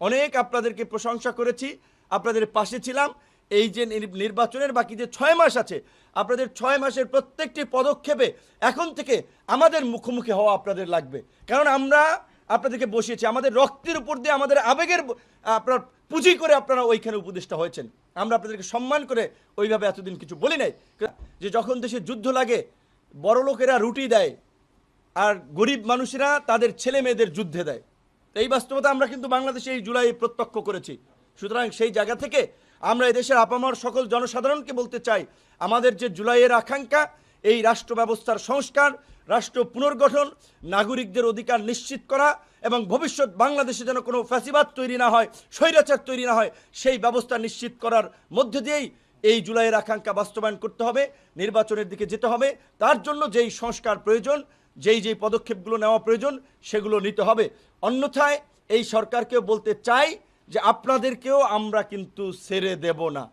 অনেক আপনাদেরকে প্রশংসা করেছি, আপনাদের পাশে ছিলাম। এই যে নির- নির্বাচনের বাকি যে ছয় মাস আছে, আপনাদের ছয় মাসের প্রত্যেকটি পদক্ষেপে এখন থেকে আমাদের মুখোমুখি হওয়া আপনাদের লাগবে। কারণ আমরা আপনাদেরকে বসিয়েছি, আমাদের রক্তের উপর দিয়ে আমাদের আবেগের আপনার পুঁজি করে আপনারা ওইখানে উপদেষ্টা হয়েছেন। আমরা আপনাদেরকে সম্মান করে ওইভাবে এতদিন কিছু বলি নাই। যে যখন দেশে যুদ্ধ লাগে বড় লোকেরা রুটি দেয়, আর গরিব মানুষেরা তাদের ছেলে মেয়েদের যুদ্ধে দেয়। এই বাস্তবতা আমরা কিন্তু বাংলাদেশে এই জুলাই প্রত্যক্ষ করেছি। সুতরাং সেই জায়গা থেকে আমরা এদেশের আপামর সকল জনসাধারণকে বলতে চাই, আমাদের যে জুলাইয়ের আকাঙ্ক্ষা, এই রাষ্ট্র ব্যবস্থার সংস্কার, রাষ্ট্র পুনর্গঠন, নাগরিকদের অধিকার নিশ্চিত করা এবং ভবিষ্যৎ বাংলাদেশে যেন কোনো ফ্যাসিবাদ তৈরি না হয়, স্বৈরাচার তৈরি না হয়, সেই ব্যবস্থা নিশ্চিত করার মধ্য দিয়েই এই জুলাইয়ের আকাঙ্ক্ষা বাস্তবায়ন করতে হবে, নির্বাচনের দিকে যেতে হবে। তার জন্য যেই সংস্কার প্রয়োজন যেই যেই পদক্ষেপগুলো নেওয়া প্রয়োজন, সেগুলো নিতে হবে। অন্যথায় এই সরকারকেও বলতে চাই যে আপনাদেরকেও আমরা কিন্তু ছেড়ে দেব না।